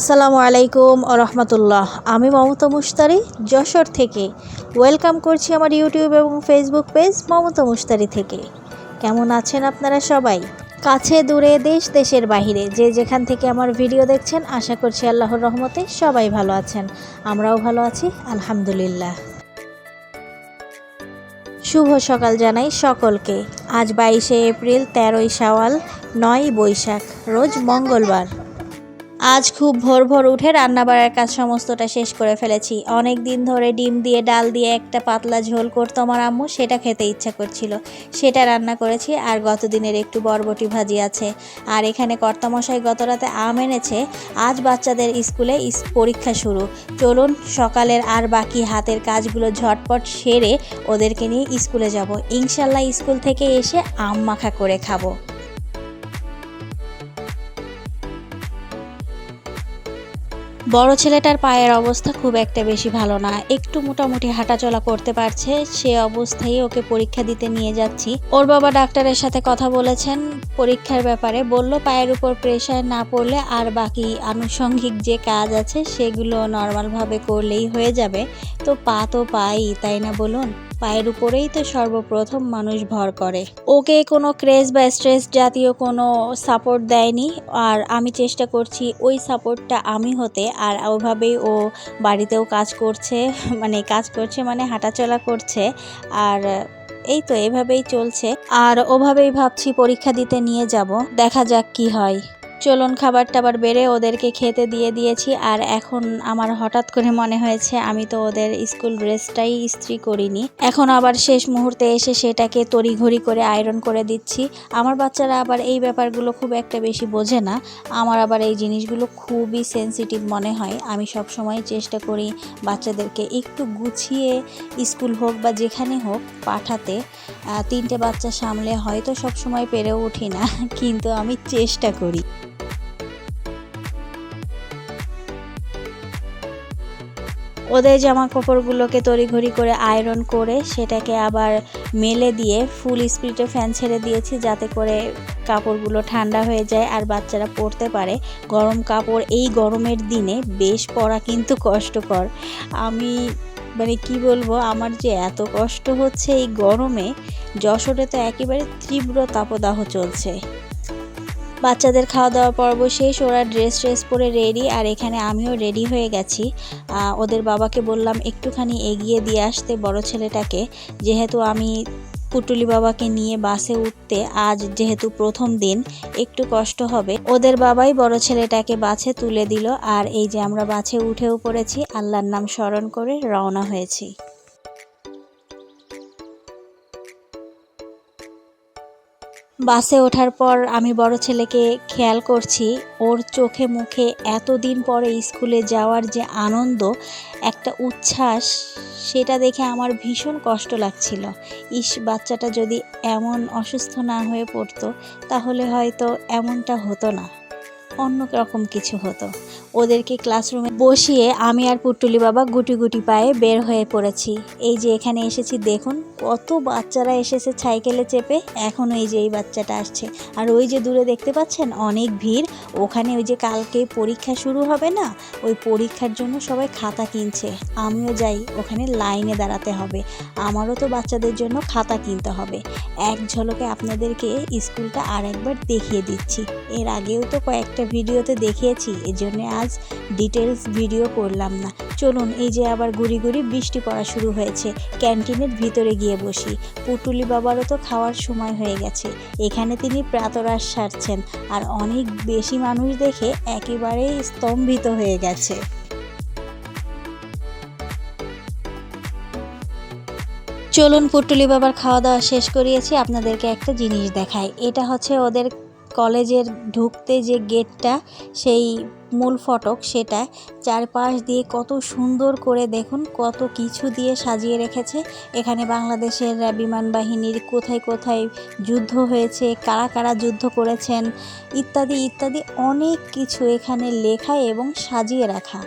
আসসালামু আলাইকুম রহমতুল্লাহ। আমি মমতা মুশতারি, যশোর থেকে। ওয়েলকাম করছি আমার ইউটিউব এবং ফেসবুক পেজ মমতা মুশতারি থেকে। কেমন আছেন আপনারা সবাই? কাছে দূরে দেশ, দেশের বাহিরে। যে যেখান থেকে আমার ভিডিও দেখছেন, আশা করছি আল্লাহর রহমতে সবাই ভালো আছেন। আমরাও ভালো আছি, আলহামদুলিল্লাহ। শুভ সকাল জানাই সকলকে। আজ বাইশে এপ্রিল, তেরোই শাওয়াল নয় বৈশাখ, রোজ মঙ্গলবার। আজ খুব ভোর ভোর উঠে রান্না বাড়ার কাজ সমস্তটা শেষ করে ফেলেছি। অনেক দিন ধরে ডিম দিয়ে, ডাল দিয়ে একটা পাতলা ঝোল করতো আমার আম্মু, সেটা খেতে ইচ্ছা করছিল। সেটা রান্না করেছি, আর গত দিনের একটু বরবটি ভাজি আছে। আর এখানে কর্তামশাই গত রাতে আম এনেছে। আজ বাচ্চাদের স্কুলে পরীক্ষা শুরু। চলুন, সকালের আর বাকি হাতের কাজগুলো ঝটপট সেরে ওদেরকে নিয়ে স্কুলে যাব। ইনশাল্লাহ স্কুল থেকে এসে আম মাখা করে খাব। বড় ছেলেটার পায়ের অবস্থা খুব একটা বেশি ভালো না। একটু মোটামুটি হাঁটাচলা করতে পারছে, সে অবস্থায় ওকে পরীক্ষা দিতে নিয়ে যাচ্ছি। ওর বাবা ডাক্তারের সাথে কথা বলেছেন, পরীক্ষার ব্যাপারে বলল পায়ের উপর প্রেশার না পড়লে আর বাকি আনুষঙ্গিক যে কাজ আছে সেগুলো নর্মালভাবে করলেই হয়ে যাবে। তো পা তো পাই, তাই না বলুন? পায়ের উপরেই তো সর্বপ্রথম মানুষ ভর করে। ওকে কোনো ক্রেজ বা স্ট্রেস জাতীয় কোনো সাপোর্ট দেয়নি আর আমি চেষ্টা করছি ওই সাপোর্টটা আমি হতে আর ওইভাবেই ও বাড়িতেও কাজ করছে মানে কাজ করছে মানে হাঁটাচলা করছে আর এই তো এভাবেই চলছে। আর ওভাবেই ভাবছি পরীক্ষা দিতে নিয়ে যাব, দেখা যাক কি হয়। চলুন খাবার টাবার বেড়ে ওদেরকে খেতে দিয়ে দিয়েছি আর এখন আমার হঠাৎ করে মনে হয়েছে আমি তো ওদের স্কুল ড্রেসটাই ইস্ত্রি করিনি। এখন আবার শেষ মুহূর্তে এসে সেটাকে তড়িঘড়ি করে আয়রন করে দিচ্ছি। আমার বাচ্চারা আবার এই ব্যাপারগুলো খুব একটা বেশি বোঝে না। আমার আবার এই জিনিসগুলো খুবই সেনসিটিভ মনে হয়। আমি সব সময় চেষ্টা করি বাচ্চাদেরকে একটু গুছিয়ে স্কুল হোক বা যেখানে হোক পাঠাতে। তিনটে বাচ্চা সামলে হয়তো সব সময় পেরেও উঠি না, কিন্তু আমি চেষ্টা করি। ওদের জামা কাপড়গুলোকে তড়িঘড়ি করে আয়রন করে সেটাকে আবার মেলে দিয়ে ফুল স্পিডে ফ্যান ছেড়ে দিয়েছি যাতে করে কাপড়গুলো ঠান্ডা হয়ে যায় আর বাচ্চারা পরতে পারে। গরম কাপড় এই গরমের দিনে বেশ পরা কিন্তু কষ্টকর। আমি মানে কি বলব, আমার যে এত কষ্ট হচ্ছে এই গরমে, যশোরে তো একেবারে তীব্র তাপদাহ চলছে। বাচ্চাদের খাওয়া দাওয়া পর্ব শেষ, ওরা ড্রেস ট্রেস পরে রেডি আর এখানে আমিও রেডি হয়ে গেছি। ওদের বাবাকে বললাম, একটুখানি এগিয়ে দিয়ে আসতে বড় ছেলেটাকে। যেহেতু আমি পুটুলি বাবাকে নিয়ে বাসে উঠতে আজ যেহেতু প্রথম দিন, একটু কষ্ট হবে। ওদের বাবাই বড় ছেলেটাকে বাছে তুলে দিল, আর এই যে আমরা বাছে উঠেও পড়েছি, আল্লাহর নাম স্মরণ করে রওনা হয়েছি। বাসে ওঠার পর আমি বড় ছেলেকে খেয়াল করছি। ওর চোখে মুখে এতদিন পরে স্কুলে যাওয়ার যে আনন্দ, একটা উচ্ছ্বাস, সেটা দেখে আমার ভীষণ কষ্ট লাগছিল। ইস, বাচ্চাটা যদি এমন অসুস্থ না হয়ে পড়তো, তাহলে হয়তো এমনটা হতো না। অন্য রকম কিছু হতো। ওদেরকে ক্লাসরুমে বসিয়ে আমি আর পুটুলি বাবা গুটি গুটি পায়ে বের হয়ে পড়েছি। এই যে এখানে এসেছি, দেখুন কত বাচ্চারা এসেছে সাইকেলে চেপে। এখন এই যে এই বাচ্চাটা আসছে। আর ওই যে দূরে দেখতে পাচ্ছেন, অনেক ভিড়। ওখানে ওই যে কালকে পরীক্ষা শুরু হবে না, ওই পরীক্ষার জন্য সবাই খাতা কিনছে। আমিও যাই, ওখানে লাইনে দাঁড়াতে হবে। আমারও তো বাচ্চাদের জন্য খাতা কিনতে হবে। এক ঝলকে আপনাদেরকে স্কুলটা আর একবার দেখিয়ে দিচ্ছি। এর আগেও তো কয়েকটা ভিডিওতে দেখিয়েছি, এজন্য আজ ডিটেলস ভিডিও করলাম না। চলুন, এই যে আবার গুড়ি গুড়ি বৃষ্টি পড়া শুরু হয়েছে। ক্যান্টিনের ভিতরে গিয়ে বসি। পুটুলি বাবারও তো খাওয়ার সময় হয়ে গেছে। এখানে তিনি প্রাতরাশ সারছেন আর অনেক বেশি মানুষ দেখে একেবারে স্তম্ভিত হয়ে গেছে। চলুন, পুটুলি বাবার খাওয়া দাওয়া শেষ করিয়েছি। আপনাদেরকে একটা জিনিস দেখাই। এটা হচ্ছে ওদের কলেজের ঢুকতে যে গেটটা, সেই মূল ফটক সেটা, চারপাশ দিয়ে কত সুন্দর করে দেখুন, কত কিছু দিয়ে সাজিয়ে রেখেছে। এখানে বাংলাদেশের বিমান বাহিনীর কোথায় কোথায় যুদ্ধ হয়েছে, কারা কারা যুদ্ধ করেছেন, ইত্যাদি ইত্যাদি অনেক কিছু এখানে লেখা এবং সাজিয়ে রাখা।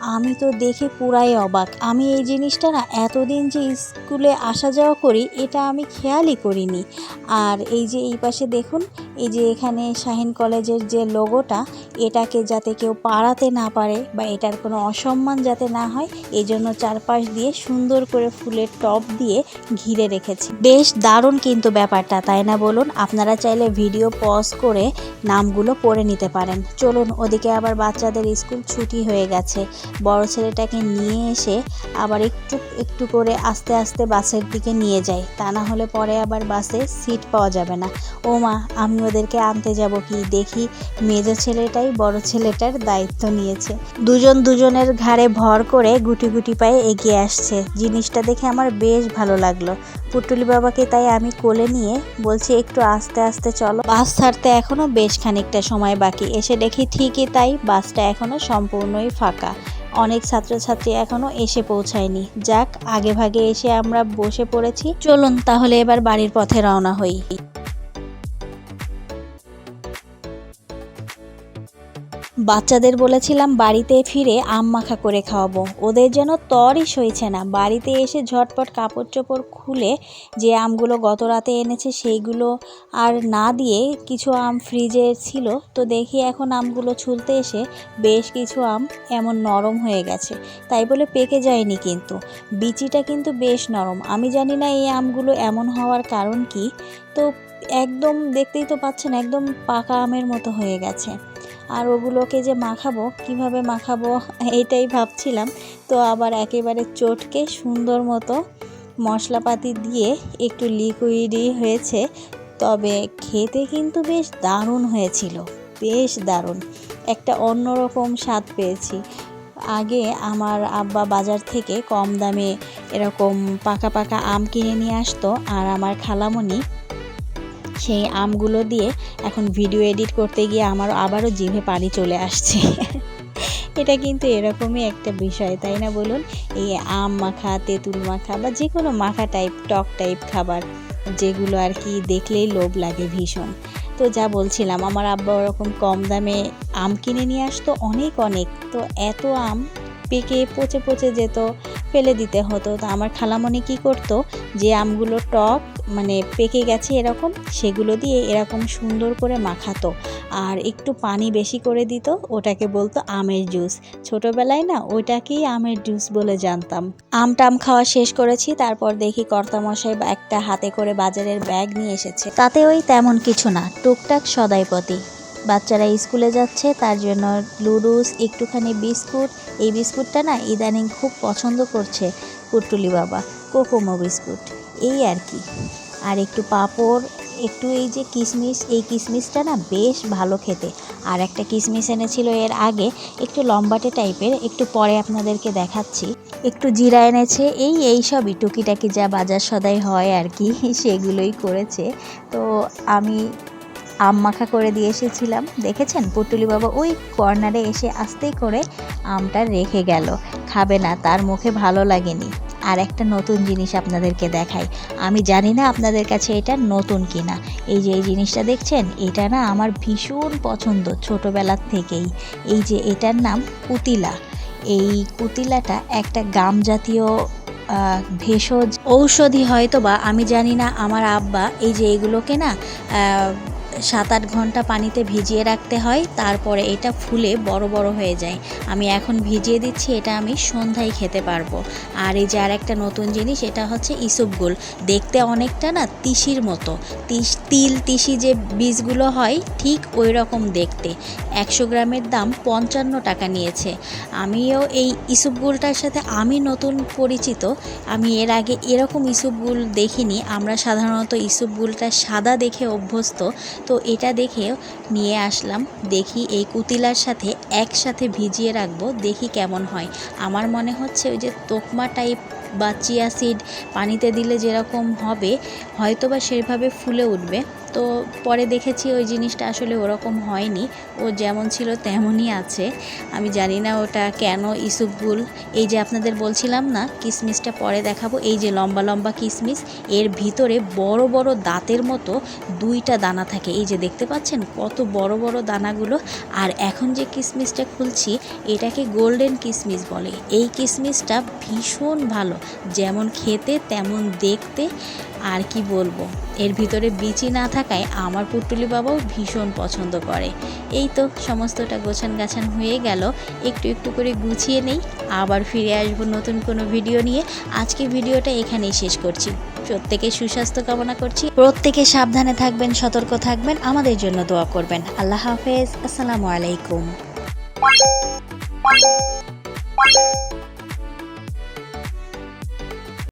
আমি তো দেখে পুরাই অবাক। আমি এই জিনিসটা না এতদিন যে স্কুলে আসা যাওয়া করি, এটা আমি খেয়ালই করিনি। আর এই যে এই পাশে দেখুন, এই যে এখানে শাহিন কলেজের যে লোগোটা, এটাকে যাতে কেউ পাড়াতে না পারে বা এটার কোনো অসম্মান যাতে না হয় এই জন্য চারপাশ দিয়ে সুন্দর করে ফুলের টব দিয়ে ঘিরে রেখেছি। বেশ দারুণ কিন্তু ব্যাপারটা, তাই না বলুন? আপনারা চাইলে ভিডিও পজ করে নামগুলো পড়ে নিতে পারেন। চলুন, ওদিকে আবার বাচ্চাদের স্কুল ছুটি হয়ে গেছে। বড় ছেলেটাকে নিয়ে এসে আবার একটু একটু করে আস্তে আস্তে বাসের দিকে নিয়ে যাই তা না হলে পরে আবার বাসে সিট পাওয়া যাবে না। ও মা, আমি ওদেরকে আনতে যাব কি? দেখি, মেজো ছেলেটাই বড় ছেলেটার দায়িত্ব নিয়েছে। দুজন দুজনের ঘাড়ে ভর করে গুটি গুটি পায়ে এগিয়ে আসছে। জিনিসটা দেখে আমার বেশ ভালো লাগল। পুটুলি বাবাকে তাই আমি কোলে নিয়ে বলছি, একটু আস্তে আস্তে চলো। বাস ছাড়তে এখনও বেশ খানিকটা সময় বাকি। এসে দেখি ঠিকই তাই বাসটা এখনও সম্পূর্ণই ফাঁকা। অনেক ছাত্রছাত্রী এখনও এসে পৌঁছায়নি। যাক, আগে ভাগে এসে আমরা বসে পড়েছি। চলুন তাহলে এবার বাড়ির পথে রওনা হই। বাচ্চাদের বলেছিলাম, বাড়িতে ফিরে আম মাখা করে খাওয়াবো। ওদের যেন তরই সইছে না। বাড়িতে এসে ঝটপট কাপড় চোপড় খুলে যে আমগুলো গত রাতে এনেছে সেইগুলো আর না দিয়ে কিছু আম ফ্রিজে ছিল, তো দেখি এখন আমগুলো ছুলতে এসে বেশ কিছু আম এমন নরম হয়ে গেছে। তাই বলে পেকে যায়নি কিন্তু। বিচিটা কিন্তু বেশ নরম। আমি জানি না এই আমগুলো এমন হওয়ার কারণ কি। তো একদম দেখতেই তো পাচ্ছেন, একদম পাকা আমের মতো হয়ে গেছে। আর ওগুলোকে যে মাখাবো, কীভাবে মাখাবো, এইটাই ভাবছিলাম। তো আবার একেবারে চটকে সুন্দর মতো মশলাপাতি দিয়ে একটু লিকুইডই হয়েছে। তবে খেতে কিন্তু বেশ দারুণ হয়েছিল, বেশ দারুণ। একটা অন্যরকম স্বাদ পেয়েছি। আগে আমার আব্বা বাজার থেকে কম দামে এরকম পাকা পাকা আম কিনে নিয়ে আসতো, আর আমার খালামণি সেই আমগুলো দিয়ে এখন ভিডিও এডিট করতে গিয়ে আমারও আবারও জিভে পানি চলে আসছে। এটা কিন্তু এরকমই একটা বিষয়, তাই না বলুন? এই আম মাখা, তেঁতুল মাখা বা যে কোনো মাখা টাইপ টক টাইপ খাবার, যেগুলো আর কি দেখলেই লোভ লাগে ভীষণ। তো যা বলছিলাম, আমার আব্বা ওরকম কম দামে আম কিনে নিয়ে আসতো, অনেক অনেক। তো এত আম পেকে পচে পচে যেত, ফেলে দিতে হতো। তো আমার খালামণি কী করতো? যে আমগুলো টক মানে পেকে গেছে এরকম, সেগুলো দিয়ে এরকম সুন্দর করে মাখাতো। আর একটু পানি বেশি করে দিত, ওটাকে বলতো আমের জুস। ছোটোবেলায় না ওইটাকেই আমের জুস বলে জানতাম। আম টাম খাওয়া শেষ করেছি, তারপর দেখি কর্তামশাই একটা হাতে করে বাজারের ব্যাগ নিয়ে এসেছে। তাতে ওই তেমন কিছু না, টুকটাক সদাইপতি। বাচ্চারা স্কুলে যাচ্ছে, তার জন্য লুডুস, একটুখানি বিস্কুট। এই বিস্কুটটা না ইদানিং খুব পছন্দ করছে পুটুলি বাবা, কোকোমো বিস্কুট। এই আর কি। আর একটু পাঁপড়, একটু এই যে কিশমিশ এই কিশমিশটা না বেশ ভালো খেতে। আর একটা কিশমিশ এনেছিল এর আগে, একটু লম্বাটে টাইপের, একটু পরে আপনাদেরকে দেখাচ্ছি। একটু জিরা এনেছে, এই এই সবই টুকিটাকি যা বাজার সদাই হয় আর কি, সেগুলোই করেছে। তো আমি আম মাখা করে দিয়ে এসেছিলাম। দেখেছেন? পুটুলি বাবা ওই কর্নারে এসে আস্তেই করে আমটা রেখে গেল। খাবে না, তার মুখে ভালো লাগেনি। আর একটা নতুন জিনিস আপনাদেরকে দেখাই। আমি জানি না আপনাদের কাছে এটা নতুন কিনা। এই যে এই জিনিসটা দেখছেন? এটা না আমার ভীষণ পছন্দ ছোটোবেলার থেকেই। এই যে এটার নাম কুতিলা। এই কুতিলাটা একটা গাম জাতীয় ভেষজ ঔষধি হয়তো বা আমি জানি না আমার আব্বা এই যে এগুলোকে না সাত আট ঘণ্টা পানিতে ভিজিয়ে রাখতে হয়, তারপরে এটা ফুলে বড় বড় হয়ে যায়। আমি এখন ভিজিয়ে দিচ্ছি, এটা আমি সন্ধ্যায় খেতে পারব। আর এই যে আর একটা নতুন জিনিস, এটা হচ্ছে ইসবগুল দেখতে অনেকটা না তিসির মতো। তিস, তিল, তিসি যে বীজগুলো হয়, ঠিক ওই রকম দেখতে। একশো গ্রামের দাম পঞ্চান্ন টাকা নিয়েছে। আমিও এই ইসবগুলটার সাথে আমি নতুন পরিচিত। আমি এর আগে এরকম ইসবগুল দেখিনি। আমরা সাধারণত ইসবগুলটা সাদা দেখে অভ্যস্ত। তো এটা দেখেও নিয়ে আসলাম। দেখি এই কুতিলার সাথে একসাথে ভিজিয়ে রাখব, দেখি কেমন হয়। আমার মনে হচ্ছে ওই যে তোকমা টাইপ বা চিয়া সিড পানিতে দিলে যেরকম হবে হয়তো বা সেভাবে ফুলে উঠবে। তো পরে দেখেছি ওই জিনিসটা আসলে ওরকম হয়নি। ও যেমন ছিল তেমনই আছে। আমি জানি না ওটা কেন ইসুকগুল এই যে আপনাদের বলছিলাম না, কিসমিসটা পরে দেখাবো। এই যে লম্বা লম্বা কিসমিস, এর ভিতরে বড় বড় দাঁতের মতো দুইটা দানা থাকে। এই যে দেখতে পাচ্ছেন কত বড় বড় দানাগুলো। আর এখন যে কিসমিসটা খুলছি, এটাকে গোল্ডেন কিসমিস বলে। এই কিসমিসটা ভীষণ ভালো। যেমন খেতে, তেমন দেখতে। আর কি বলব? এর ভিতরে বিচি না থাকায় আমার পুটুলি বাবাও ভীষণ পছন্দ করে। এই তো সমস্তটা গোছান গাছান হয়ে গেল। একটু একটু করে গুছিয়ে নেই। আবার ফিরে আসব নতুন কোনো ভিডিও নিয়ে। আজকে ভিডিওটা এখানেই শেষ করছি। প্রত্যেকে সুস্বাস্থ্য কামনা করছি। প্রত্যেকে সাবধানে থাকবেন, সতর্ক থাকবেন। আমাদের জন্য দোয়া করবেন। আল্লাহ হাফেজ। আসসালামু আলাইকুম।